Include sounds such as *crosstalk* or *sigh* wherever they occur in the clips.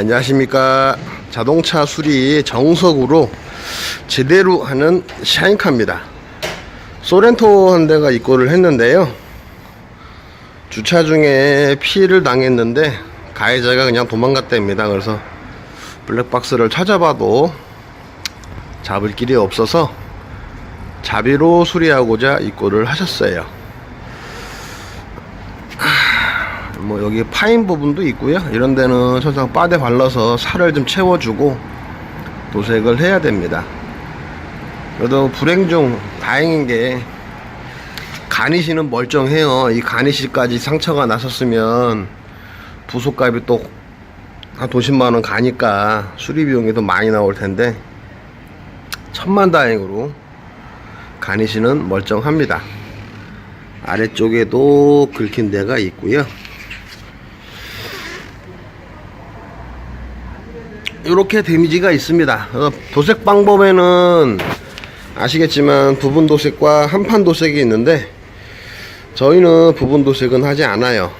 안녕하십니까. 자동차 수리 정석으로 제대로 하는 샤인카입니다. 소렌토 한 대가 입고를 했는데요. 주차 중에 피해를 당했는데 가해자가 그냥 도망갔답니다. 그래서 블랙박스를 찾아봐도 잡을 길이 없어서 자비로 수리하고자 입고를 하셨어요 뭐 여기 파인 부분도 있고요. 이런 데는 천상 바데 발라서 살을 좀 채워주고 도색을 해야 됩니다. 그래도 불행 중 다행인 게 가니시는 멀쩡해요. 이 가니시까지 상처가 나섰으면 부속값이 또 한 도십만 원 가니까 수리 비용이 더 많이 나올 텐데 천만 다행으로 가니시는 멀쩡합니다. 아래쪽에도 긁힌 데가 있고요. 이렇게 데미지가 있습니다. 어, 도색 방법에는 아시겠지만 부분 도색과 한판 도색이 있는데 저희는 부분 도색은 하지 않아요.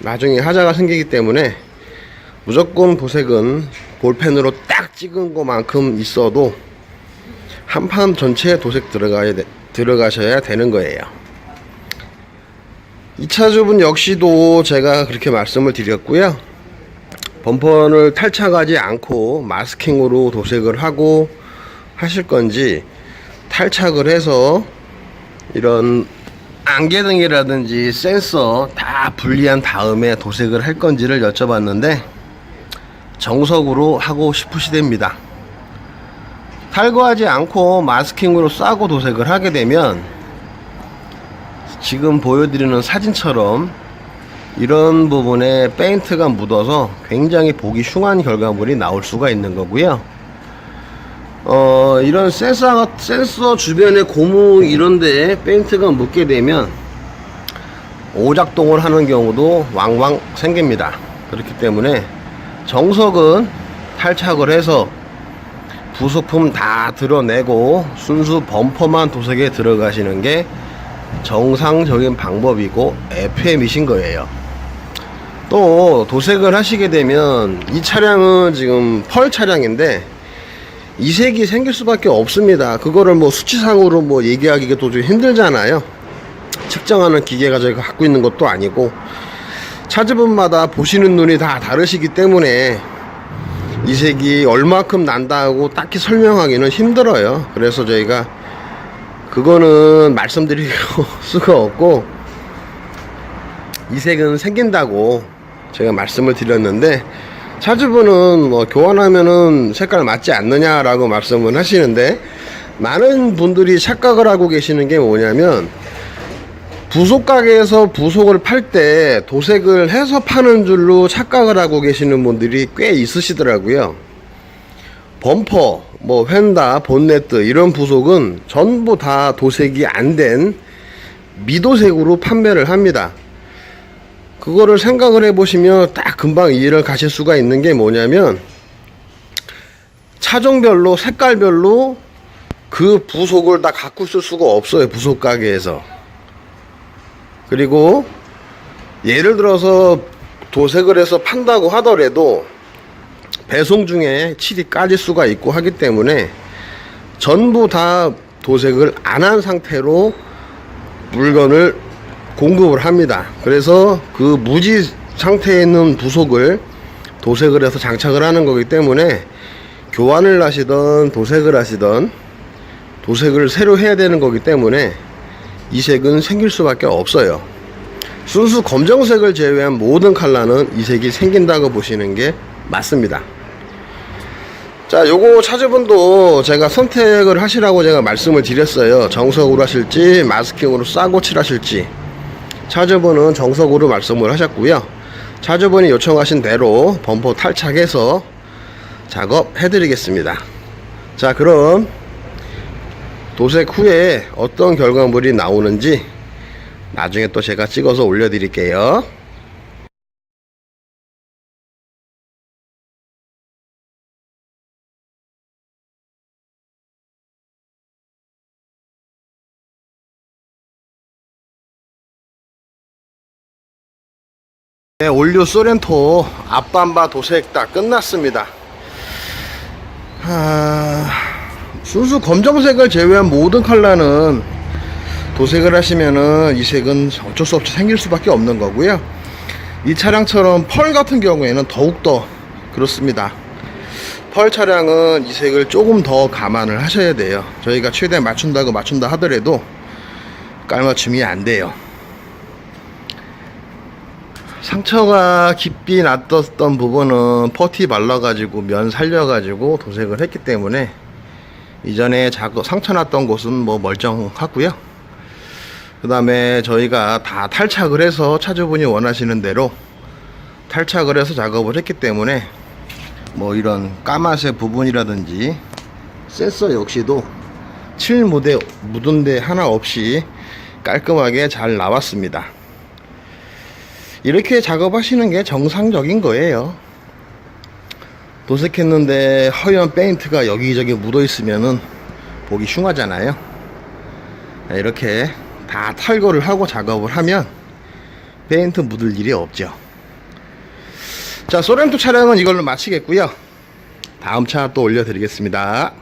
나중에 하자가 생기기 때문에 무조건 도색은 볼펜으로 딱 찍은 것만큼 있어도 한 판 전체에 도색 들어가야 돼- 들어가셔야 되는 거예요. 2차 주분 역시도 제가 그렇게 말씀을 드렸고요. 범퍼를 탈착하지 않고 마스킹으로 도색을 하고 하실 건지 탈착을 해서 이런 안개등이라든지 센서 다 분리한 다음에 도색을 할 건지를 여쭤봤는데 정석으로 하고 싶으시답니다. 탈거하지 않고 마스킹으로 싸고 도색을 하게 되면 지금 보여드리는 사진처럼 이런 부분에 페인트가 묻어서 굉장히 보기 흉한 결과물이 나올 수가 있는 거고요. 어, 이런 센서, 센서 주변에 고무 이런데 페인트가 묻게 되면 오작동을 하는 경우도 왕왕 생깁니다. 그렇기 때문에 정석은 탈착을 해서 부속품 다 드러내고 순수 범퍼만 도색에 들어가시는 게 정상적인 방법이고 FM이신 거예요. 또 도색을 하시게 되면 이 차량은 지금 펄 차량인데 이색이 생길 수밖에 없습니다. 그거를 뭐 수치상으로 뭐 얘기하기가 도저히 힘들잖아요. 측정하는 기계가 저희가 갖고 있는 것도 아니고 차주분마다 보시는 눈이 다 다르시기 때문에 이색이 얼마큼 난다고 딱히 설명하기는 힘들어요. 그래서 저희가 그거는 말씀드릴 *laughs* 수가 없고 이색은 생긴다고 제가 말씀을 드렸는데 차주분은 뭐 교환하면은 색깔 맞지 않느냐라고 말씀을 하시는데 많은 분들이 착각을 하고 계시는 게 뭐냐면 부속 가게에서 부속을 팔 때 도색을 해서 파는 줄로 착각을 하고 계시는 분들이 꽤 있으시더라고요. 범퍼, 뭐 휀다, 본네트 이런 부속은 전부 다 도색이 안 된 미도색으로 판매를 합니다. 그거를 생각을 해보시면 딱 금방 이해를 가실 수가 있는 게 뭐냐면 차종별로 색깔별로 그 부속을 다 갖고 있을 수가 없어요 부속 가게에서. 그리고 예를 들어서 도색을 해서 판다고 하더라도 배송 중에 칠이 까질 수가 있고 하기 때문에 전부 다 도색을 안 한 상태로 물건을 공급을 합니다. 그래서 그 무지 상태에 있는 부속을 도색을 해서 장착을 하는 거기 때문에 교환을 하시던 도색을 하시던 도색을 새로 해야 되는 거기 때문에 이 색은 생길 수밖에 없어요. 순수 검정색을 제외한 모든 컬러는 이 색이 생긴다고 보시는 게 맞습니다. 자, 요거 차주분도 제가 선택을 하시라고 제가 말씀을 드렸어요. 정석으로 하실지, 마스킹으로 싸고 칠하실지. 차주분은 정석으로 말씀을 하셨고요. 차주분이 요청하신 대로 범퍼 탈착해서 작업해 드리겠습니다. 자, 그럼 도색 후에 어떤 결과물이 나오는지 나중에 또 제가 찍어서 올려 드릴게요. 네, 올류 소렌토 앞반바 도색 다 끝났습니다. 아, 순수 검정색을 제외한 모든 컬러는 도색을 하시면은 이 색은 어쩔 수 없이 생길 수밖에 없는 거고요. 이 차량처럼 펄 같은 경우에는 더욱더 그렇습니다. 펄 차량은 이 색을 조금 더 감안을 하셔야 돼요. 저희가 최대한 맞춘다고 맞춘다 하더라도 깔맞춤이 안 돼요. 상처가 깊이 났었던 부분은 퍼티 발라가지고 면 살려가지고 도색을 했기 때문에 이전에 작업 상처 났던 곳은 뭐 멀쩡하고요. 그 다음에 저희가 다 탈착을 해서 차주분이 원하시는 대로 탈착을 해서 작업을 했기 때문에 뭐 이런 까마색 부분이라든지 센서 역시도 칠 무대 묻은 데 하나 없이 깔끔하게 잘 나왔습니다. 이렇게 작업하시는 게 정상적인 거예요. 도색했는데 허연 페인트가 여기저기 묻어 있으면은 보기 흉하잖아요. 이렇게 다 탈거를 하고 작업을 하면 페인트 묻을 일이 없죠. 자, 소렌토 차량은 이걸로 마치겠고요. 다음 차 또 올려드리겠습니다.